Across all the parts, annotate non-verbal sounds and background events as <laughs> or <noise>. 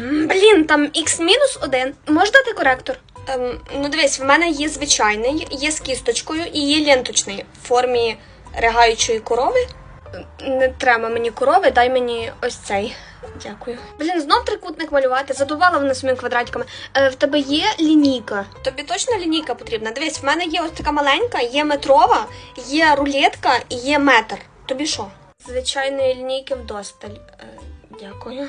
Блін, там х мінус один. Можеш дати коректор? Ем, ну дивись, в мене є звичайний, є з кісточкою і є ленточний в формі ригаючої корови. Не треба мені корови, дай мені ось цей. Дякую. Блін, знов трикутник малювати, задувала вона своїми квадратиками. Е, в тебе є лінійка? Тобі точно лінійка потрібна? Дивись, в мене є ось така маленька, є метрова, є рулетка і є метр. Тобі що? Звичайної лінійки вдосталь. Е, дякую.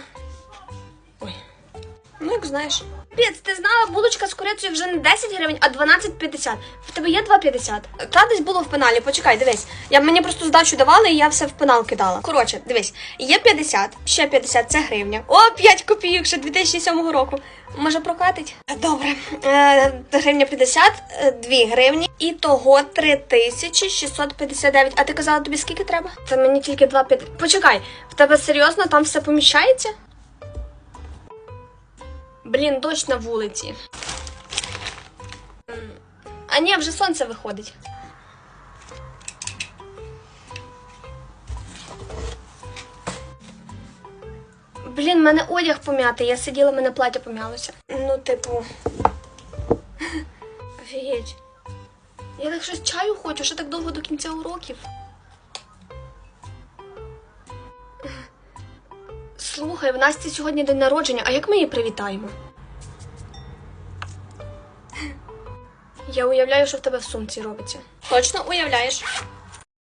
Як знаєш. Піц, ти знала, булочка з курицею вже не 10 гривень, а 12,50. В тебе є 2,50. Та десь було в пеналі, почекай, дивись. Я мені просто здачу давали, і я все в пенал кидала. Коротше, дивись, є 50, ще 50 це гривня. О, 5 копійок ще 2007 року. Може прокатить? Добре. Е, гривня 50, е, 2 гривні. І того 3659. А ти казала, тобі скільки треба? Це мені тільки 2,50. Почекай, в тебе серйозно там все поміщається? Блін, дощ на вулиці. А ні, вже сонце виходить. Блін, мене одяг пом'ятий. Я сиділа, мене плаття пом'ялося. Ну, типу. <laughs> Офігеть. Я так щось чаю хочу, що так довго до кінця уроків. Слухай, в Насті сьогодні день народження, а як ми її привітаємо? Я уявляю, що в тебе в сумці робиться. Точно уявляєш?